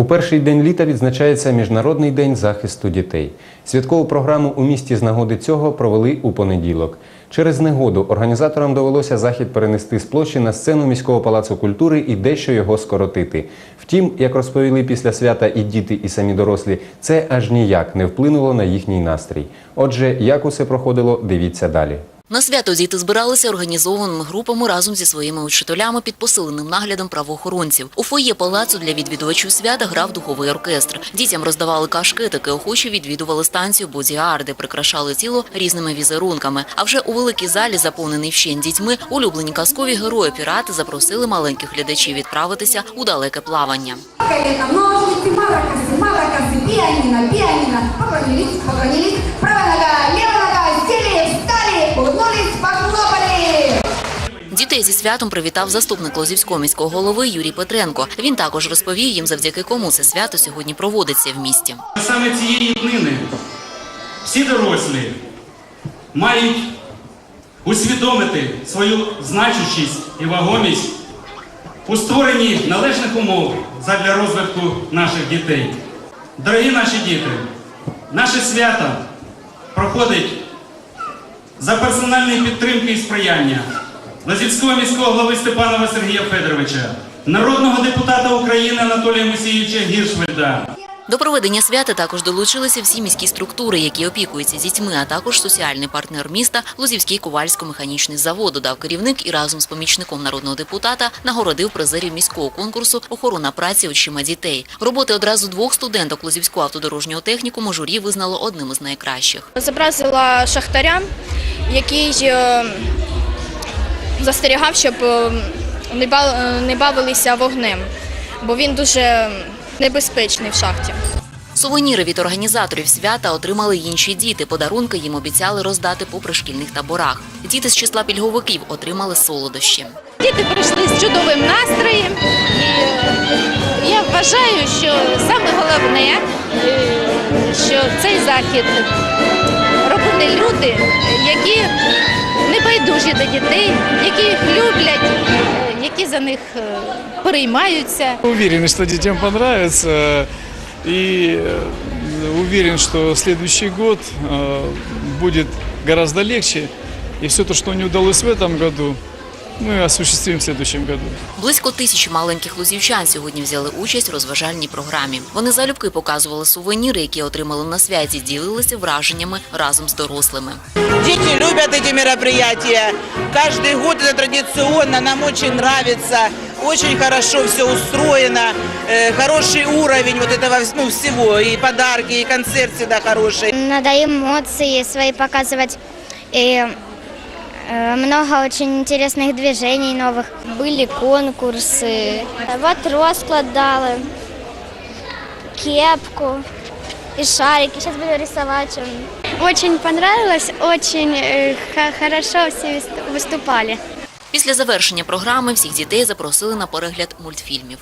У перший день літа відзначається Міжнародний день захисту дітей. Святкову програму у місті з нагоди цього провели у понеділок. Через негоду організаторам довелося захід перенести з площі на сцену міського палацу культури і дещо його скоротити. Втім, як розповіли після свята і діти, і самі дорослі, це аж ніяк не вплинуло на їхній настрій. Отже, як усе проходило, дивіться далі. На свято діти збиралися організованими групами разом зі своїми учителями під посиленим наглядом правоохоронців. У фоє палацу для відвідувачів свята грав духовий оркестр. Дітям роздавали кашкетики, охочі відвідували станцію Бодіар, де прикрашали тіло різними візерунками. А вже у великій залі, заповнений вщент дітьми, улюблені казкові герої пірати запросили маленьких глядачів відправитися у далеке плавання. Колено, ножницы, Дітей зі святом привітав заступник Лозівського міського голови Юрій Петренко. Він також розповів їм, завдяки кому це свято сьогодні проводиться в місті. Саме цієї днини всі дорослі мають усвідомити свою значущість і вагомість у створенні належних умов задля розвитку наших дітей. Дорогі наші діти, наше свято проходить за персональної підтримки і сприяння Лазівського міського голови Степанова Сергія Федоровича, народного депутата України Анатолія Мусійовича Гіршвельда, До проведення свята також долучилися всі міські структури, які опікуються дітьми, а також соціальний партнер міста Лозівський ковальсько-механічний завод, додав керівник і разом з помічником народного депутата нагородив призерів міського конкурсу Охорона праці очима дітей. Роботи одразу двох студенток Лозівського автодорожнього технікуму журі визнало одним із найкращих. Зобразила шахтаря, який е, застерігав, щоб е, не е, не бавилися вогнем, бо він дуже небезпечний в шахті. Сувеніри від організаторів свята отримали інші діти. Подарунки їм обіцяли роздати по пришкільних таборах. Діти з числа пільговиків отримали солодощі. Діти прийшли з чудовим настроєм, і е, я вважаю, що саме головне, що цей захід робили люди, які не байдужі до дітей, які їх люблять, е, які за них е, переймаються. Уверен, что детям понравится. И э, уверен, что следующий год э, будет гораздо легче. И все то, что не удалось в этом году, мы осуществим в следующем году. Близько тисячі маленьких лузівчан сьогодні взяли участь у розважальній програмі. Вони залюбки показували сувеніри, які отримали на святі, ділилися враженнями разом з дорослими. Дети любят эти мероприятия. Каждый год это традиционно, нам очень нравится. Очень хорошо все устроено, э, хороший уровень вот этого ну, всего, и подарки, и концерт всегда хороший. Надо эмоции свои показывать. И э, много очень интересных движений новых. Были конкурсы. Вот розклад дали, кепку и шарики. Сейчас буду рисовать. Очень понравилось, очень э, хорошо все выступали. Після завершення програми всіх дітей запросили на перегляд мультфільмів.